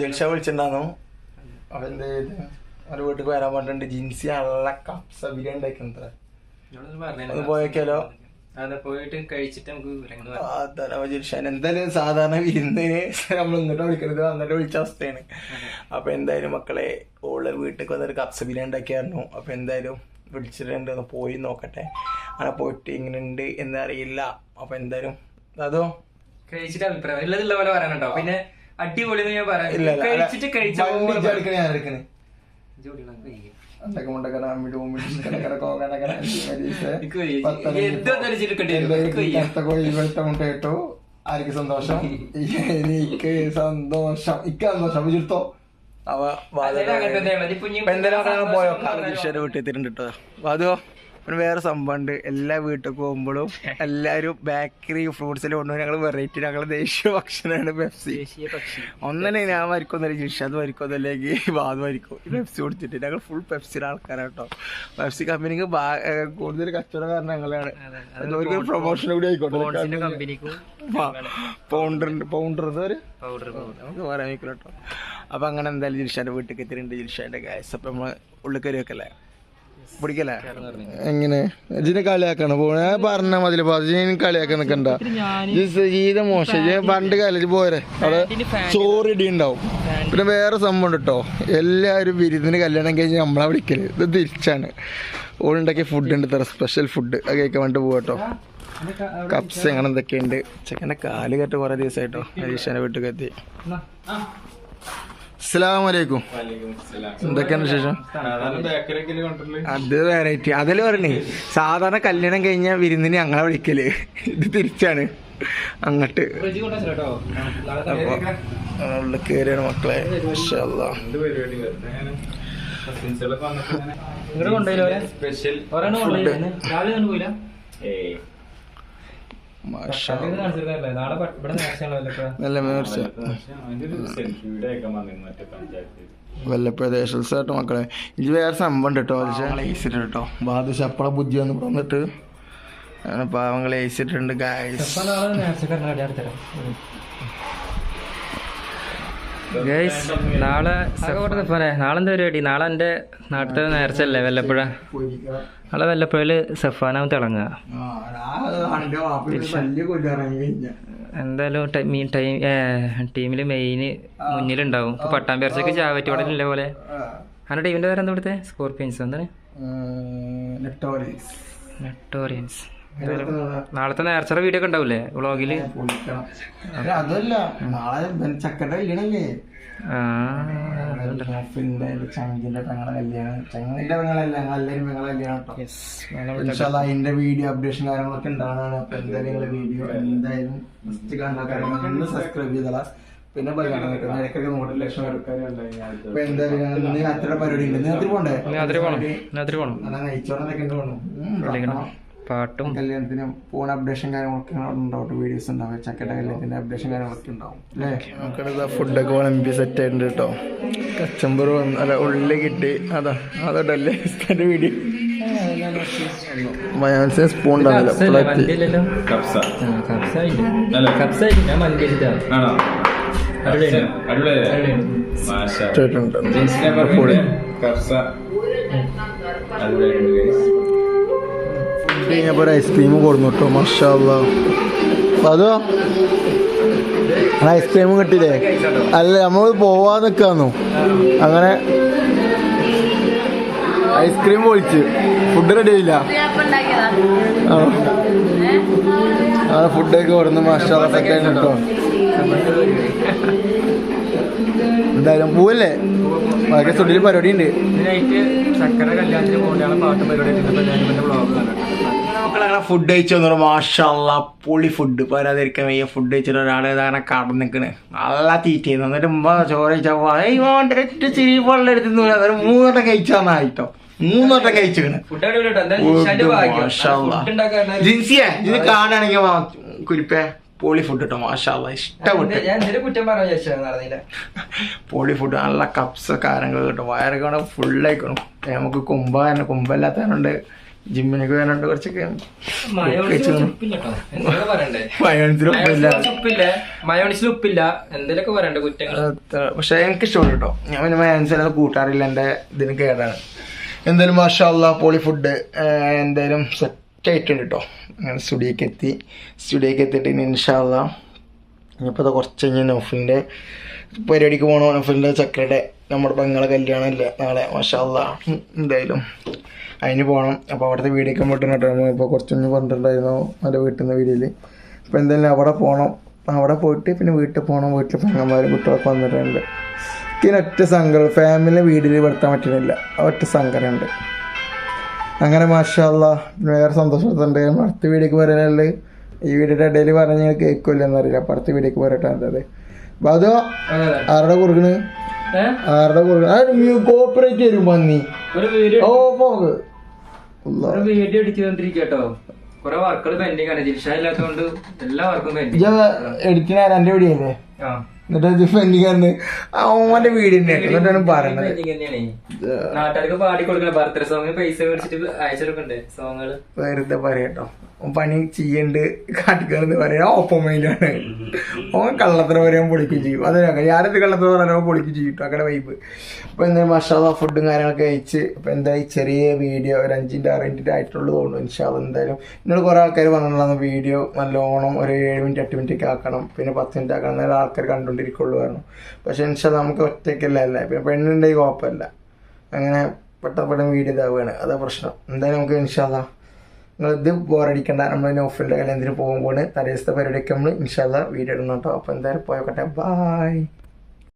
ജൽഷ വിളിച്ചിട്ടുണ്ടായിരുന്നു. എന്ത് ചെയ്ത്? അവരുടെ വീട്ടിൽ വരാൻ പറഞ്ഞിട്ടുണ്ട്. ജിൻസി നല്ല കപ്സ ബിരിയാണി ഉണ്ടാക്കുന്നത് ഒന്ന് പോയേക്കാലോ? അതെ പോയിട്ട് കഴിച്ചിട്ട് നമുക്ക് വിവരങ്ങൾ പറയാം. അതാണ് ജിൽഷാൻ എന്തായാലും സാധാരണ വിരുന്നിന് നമ്മൾ ഇങ്ങോട്ട് വിളിക്കരുത്. വന്നിട്ട് വിളിച്ച അവസ്ഥയാണ്. അപ്പൊ എന്തായാലും മക്കളെ ഓൾ വീട്ടിൽ വന്നൊരു കപ്സ ബിരിയാണി ഉണ്ടാക്കിയായിരുന്നു അപ്പൊ എന്തായാലും വിളിച്ചിട്ടുണ്ട്. ഒന്ന് പോയി നോക്കട്ടെ. അങ്ങനെ പോയിട്ട് ഇങ്ങനെ ഉണ്ട് എന്നറിയില്ല. അപ്പൊ എന്തായാലും അതോ? കഴിച്ചിട്ട് അഭിപ്രായം. ഉള്ളതുള്ള പോലെ പറയാനുണ്ടോ? പിന്നെ അടിപൊളി എന്ന് ഞാൻ പറയാം. കഴിച്ചിട്ട് കഴിച്ച വണ്ടി പോലെ ഇജ്ജ് എടുക്കണേ, ഞാൻ എടുക്കണേ. ജോഡികളൊക്കെ കഴിയും. അണ്ടൊക്കെ മുണ്ടൊക്കെ അമ്മിടും ഉമ്മിടും കടക്കട കോകടകട മരീസെ. എനിക്ക് വയ്യ. പത്തനം എന്തെന്ന് വെച്ചിട്ട് കിട്ടിയത് എന്തായാലും എനിക്ക് വയ്യ. കറുത്ത കോഴി വെളുത്ത മുട്ട ഇട്ടു ആർക്ക് സന്തോഷം എനിക്ക് സന്തോഷം ഇക്ക സന്തോഷം വിചിർത്തോ അവ പോയോ വീട്ടിൽ എത്തിയിട്ടുണ്ട് കേട്ടോ അതോ പിന്നെ വേറെ സംഭവം ഉണ്ട് എല്ലാ വീട്ടിൽ പോകുമ്പോഴും എല്ലാവരും ബേക്കറി ഫ്രൂട്ട്സിൽ കൊണ്ടുപോയി ഞങ്ങൾ വെറൈറ്റി ഞങ്ങൾ ദേശീയ ഭക്ഷണമാണ് പെപ്സി ഒന്നല്ലേ ഞാൻ വരിക്കൊന്നല്ല ജിഷാദ് വരിക്കൊന്നല്ലെങ്കിൽ ബാദ് വരിക്കും ഈ പെപ്സി കൊടുത്തിട്ട് ഞങ്ങൾ ഫുൾ പെപ്സിയുടെ ആൾക്കാരാണ് കേട്ടോ പെപ്സി കമ്പനിക്ക് കൂടുതൽ കച്ചവടക്കാരൻ ഞങ്ങളാണ് ഒരു പ്രൊമോഷൻ കൂടി ആയിക്കോട്ടെ. പൗണ്ടർ പൗണ്ടർ നമുക്ക് പറയാൻ കേട്ടോ അപ്പൊ അങ്ങനെ എന്തായാലും ജിഷാന്റെ വീട്ടിൽ എത്തിയിട്ടുണ്ട്. ജിഷാന്റെ ഗ്യാസ് അപ്പൊ നമ്മൾ ഉള്ളിൽ കയറി വെക്കല്ലേ പിടിക്കല്ലേ? എങ്ങനെ? ഇതിനെ കളിയാക്കണം? പോണ പറഞ്ഞാ പറഞ്ഞ മതി ഇതിന് കളിയാക്കാൻ നിക്കണ്ട. ജീവിതം മോശം. പണ്ട് കാലം പോരെ അവിടെ ചോറ് ഇടി ഉണ്ടാവും പിന്നെ വേറെ സംഭവം കേട്ടോ എല്ലാവരും വിരുന്നിന് കല്യാണം കഴിഞ്ഞ് നമ്മളെ വിളിക്കൽ. ഇത് തിരിച്ചാണ്. ഓളുണ്ടാക്കിയ ഫുഡ് ഉണ്ട് തറ സ്പെഷ്യൽ ഫുഡ് അത് കഴിക്കാൻ വേണ്ടി പോകട്ടോ കപ്സ് അങ്ങനെ എന്തൊക്കെ ഉണ്ട് ചെക്കന്റെ കാൽ കെട്ട് കുറേ ദിവസമായിട്ടോ ഹരീഷനെ വീട്ടിൽ എത്തി. അസ്സലാമു അലൈക്കും എന്തൊക്കെയാണ് വിശേഷം? അത് വെറൈറ്റി അതല്ലേ പറഞ്ഞേ സാധാരണ കല്യാണം കഴിഞ്ഞ വിരുന്നിന് ഞങ്ങളെ വിളിക്കൽ. ഇത് തിരിച്ചാണ്. അങ്ങട്ട്. അപ്പൊ ഉള്ളിൽ കയറിയാണ് മക്കളെ. സ്പെഷ്യൽ കേട്ടോ മക്കളെ. ഇത് വേറെ സംഭവം ഉണ്ട് കേട്ടോ ഏസിട്ട് കേട്ടോ. ബാദുഷ അപ്പളെ ബുദ്ധി വന്ന് വന്നിട്ട്. അങ്ങനെ പാവങ്ങൾ ഏസിട്ടുണ്ട് ഗായ്സ് ഇപ്പൊ നാളെ അടുത്തരാം. ഗൈസ് നാളെ എന്താ പരിപാടി? നാളെ എന്റെ നാട്ടിൽ നേർച്ചല്ലേ വല്ലപ്പുഴ? നാളെ വല്ലപ്പുഴയിൽ സഫാനാവും തിളങ്ങുക. എന്തായാലും ടൈ- ടൈം ടീമിൽ മെയിൻ മുന്നിലുണ്ടാവും. ഇപ്പൊ പട്ടാമ്പേർച്ചക്ക് ചാവറ്റി ഉടനെ പോലെ? അങ്ങനെ ടീമിന്റെ പേര് എന്താ ഇവിടുത്തെ? സ്കോർപ്പിയൻസ് എന്താണ്? നെട്ടോറിയൻസ് നാളത്തെ നേർച്ച വീഡിയോ ഒക്കെ ഉണ്ടാവില്ലേ വ്ളോഗിൽ അതല്ല. നാളെ ചക്കന്റെ കല്യാണല്ലേ? ചങ്കിന്റെ പെങ്ങളെ കല്യാണം. ചങ്ങിന്റെ പെങ്ങളല്ല ഞങ്ങളെല്ലാരും പെങ്ങളെ കല്യാണം കേട്ടോ ഇൻഷാല്ലാ അതിന്റെ വീഡിയോ അപ്ഡേഷൻ കാര്യങ്ങളൊക്കെ ഉണ്ടാവുന്നതാണ് അപ്പൊ എന്തായാലും വീഡിയോ എന്തായാലും ഫസ്റ്റ് സബ്സ്ക്രൈബ് ചെയ്തതാ പിന്നെ പോയി കാണാൻ ലക്ഷം ഇടയ്ക്കൊക്കെ അപ്പൊ എന്തായാലും ഇന്ന് അത്ര പരിപാടി ഉണ്ട്. ഇന്ന് രാത്രി പോണ്ടേ? രാത്രി പോണം. രാത്രി പോണം. അതാ നെയ്ച്ചോറൊക്കെ ഉണ്ട് പോകണം വിളിക്കണം. പാട്ടും കല്യാണത്തിന് പോണ അപ്ഡേഷൻ കാര്യങ്ങളൊക്കെ ഉണ്ടാവും വീഡിയോസ് ഉണ്ടാവും ചക്കയുടെ കല്യാണത്തിന്റെ അപ്ഡേഷൻ കാര്യങ്ങളൊക്കെ ഉണ്ടാവും. അല്ലേ? നമുക്കിവിടെ ഫുഡൊക്കെ വിളമ്പി സെറ്റ് ആയിട്ടുണ്ട് കേട്ടോ. കച്ചമ്പർ വന്ന് അല്ല ഉള്ളി കിട്ടി. അതാ അതല്ലേ വീഡിയോ മയോൻസിന് സ്പൂൺ ഉണ്ടാവില്ല. മാഷാ. ഫുഡ് കഴിഞ്ഞപ്പോൾ ഒരു ഐസ്ക്രീം കൊടുന്നു കേട്ടോ മഷാല്ല അതോ? ഐസ്ക്രീം കിട്ടിയില്ലേ? അല്ല നമ്മൾ പോവാൻ നിൽക്കാന്നു അങ്ങനെ ഐസ്ക്രീം പൊളിച്ച്. ഫുഡ് റെഡി ആയില്ല. ആ. ഫുഡൊക്കെ കൊടുന്നു മഷാല സെക്കൻഡ് കേട്ടോ എന്തായാലും പോവല്ലേ? ബാക്കി സ്റ്റുഡിയോയിൽ പരിപാടി ഉണ്ട് മക്കളങ്ങനെ ഫുഡ് കഴിച്ചു വന്നു മാഷല്ല പൊളി ഫുഡ് പോരാതിരിക്കാൻ വയ്യ. ഫുഡ് കഴിച്ചിട്ട് ഒരാൾ അങ്ങനെ കടന്നു നിൽക്കണ് നല്ല തീറ്റ എന്നിട്ട് ഉമ്മ ചോറ് കഴിച്ചാൽ ചിരി വെള്ളം എടുത്തു അതൊരു മൂന്നോട്ടം കഴിച്ചാന്നായിട്ടോ മൂന്നോട്ടം. ഫുഡ് ജിൻസിയെ ഇത് കാണുകയാണെങ്കിൽ കുരിപ്പേ. പൊളി ഫുഡ് കിട്ടും മാഷാല്ല ഇഷ്ടപ്പെട്ടു. പൊളി ഫുഡ് നല്ല കപ്സ് കാര്യങ്ങൾ കിട്ടും. വയറൊക്കെ ഫുള്ളായിക്കണം നമുക്ക് കുമ്പ തന്നെ കുമ്പല്ലാത്തതുകൊണ്ട് ജിമ്മിനൊക്കെ വരാനുണ്ട് കുറച്ചൊക്കെ. മയോണിസിൽ ഉപ്പില്ല എന്തെങ്കിലുമൊക്കെ പറയണ്ടേ? കുറ്റങ്ങൾ പക്ഷെ എനിക്ക് ഇഷ്ടമുണ്ട് കേട്ടോ ഞാൻ പിന്നെ മയോണിസിലത് കൂട്ടാറില്ല എന്റെ ഇതിന് കേടാണ്. എന്തായാലും മാഷാല്ല പോളി ഫുഡ് എന്തായാലും സെറ്റ് ആയിട്ടുണ്ട് കേട്ടോ അങ്ങനെ സ്റ്റുഡിയോക്ക് എത്തി സ്റ്റുഡിയോക്ക് എത്തിയിട്ട് ഇനി ഇൻഷാല്ല ഇനിയിപ്പോൾ അത് കുറച്ച് കഴിഞ്ഞ് നൗഫിന്റെ പരിപാടിക്ക് പോകണം നൗഫിന്റെ ചക്കയുടെ നമ്മുടെ പെങ്ങളെ കല്യാണം ഇല്ലേ നാളെ മഷാല്ല എന്തായാലും അതിന് പോകണം അപ്പോൾ അവിടുത്തെ വീഡിയോ ഒക്കെ പോയിട്ട് കേട്ടോ ഇപ്പോൾ കുറച്ചൊന്ന് പറഞ്ഞിട്ടുണ്ടായിരുന്നു എന്റെ വീട്ടിൽ നിന്ന് വീഡിയോയിൽ അപ്പോൾ എന്തായാലും അവിടെ പോകണം അവിടെ പോയിട്ട് പിന്നെ വീട്ടിൽ പോകണം വീട്ടിൽ പെങ്ങന്മാരും കുട്ടികളൊക്കെ വന്നിട്ടുണ്ട്. പിന്നെ ഒറ്റ സങ്കടം. ഫാമിലി വീട്ടിൽ പെടുത്താൻ പറ്റുന്നില്ല ഒറ്റ സങ്കടമുണ്ട് അങ്ങനെ മാഷല്ല വേറെ സന്തോഷത്തുണ്ട് അടുത്ത വീഡിയോക്ക് പറയാനുള്ളത് ഈ വീഡിയോയുടെ ഇടയിൽ പറഞ്ഞ് ഞാൻ കേൾക്കില്ല എന്നറിയില്ല അപ്പം അടുത്ത വീഡിയോക്ക് പറയട്ടെ എന്തത് അപ്പോൾ അതോ ആരുടെ കൊടുക്കണ് ആരുടെ കൊടുക്കണ കോപ്പറേറ്റ് വരും പന്നി വീഡിയോ ഓ. ഒരു വീഡിയോ അടിച്ചുകൊണ്ടിരിക്കട്ടോ കുറെ വർക്കുകൾ പെൻഡിങ് ആണ്. ജിൽഷ ഇല്ലാത്തതുകൊണ്ട് എല്ലാ വർക്കും പെൻഡിങ് എഡിറ്റിന് എന്റെ വീഡിയോ അല്ലേ? എന്നിട്ട് പെൻഡിങ് അവന്റെ വീഡിയോ തന്നെയാണ് എന്നിട്ടാണ് പറയണത്. നാട്ടുകാർക്ക് പാടി കൊടുക്കണം. ബർത്ത്ഡേ സോങ് പൈസ മേടിച്ചിട്ട് അയച്ചെടുക്കണ്ടേ? സോങ്ങുകൾ വെറുതെ പറയട്ടോ പണി ചെയ്യണ്ട് കാട്ടിക്കാരെന്ന് പറയാ. ഒപ്പമയിലാണ് ഓൻ കള്ളത്തിന് പറയാൻ പൊളിക്കും ചെയ്യും. അതിനൊക്കെ ഞാനത് കള്ളത്തിന് പറയാൻ പൊളിക്കും ചെയ്യും അങ്ങനെ വൈബ് അപ്പൊ എന്തായാലും മഷാദ ഫുഡും കാര്യങ്ങളൊക്കെ കഴിച്ച് അപ്പൊ എന്തായാലും ചെറിയ വീഡിയോ ഒരു അഞ്ചിന്റെ ആറ് മിനിറ്റ് ആയിട്ടുള്ളത് തോന്നുന്നു. ഇൻഷാദ് എന്തായാലും എന്നോട് കുറെ ആൾക്കാർ പറഞ്ഞിട്ടുണ്ടാകുന്ന വീഡിയോ നല്ലോണം ഒരു ഏഴ് മിനിറ്റ് എട്ട് മിനിറ്റ് ഒക്കെ ആക്കണം. പിന്നെ പത്ത് മിനിറ്റ് ആക്കണം. ആൾക്കാർ കണ്ടുകൊണ്ടിരിക്കുള്ളൂ പറഞ്ഞു. പക്ഷേ ഇൻഷാ നമുക്ക് ഒറ്റയ്ക്കല്ല അല്ല? പിന്നെ പെണ്ണുണ്ടെങ്കിൽ കുഴപ്പമില്ല അങ്ങനെ പെട്ടെന്ന് പെട്ടെന്ന് വീഡിയോ ഇതാവുകയാണ് അതാ പ്രശ്നം. എന്തായാലും നമുക്ക് ഇൻഷാല്ല നിങ്ങൾ ഇത് ബോറടിക്കണ്ട. നമ്മൾ നോഫിന്റെ കല്യാണത്തിന് പോകുമ്പോൾ തലേദിവസത്തെ പരിപാടിയൊക്കെ നമ്മൾ ഇൻഷാല്ല വീഡിയോ ഇടണം കേട്ടോ അപ്പോൾ എന്തായാലും പോയോക്കട്ടെ. ബായ്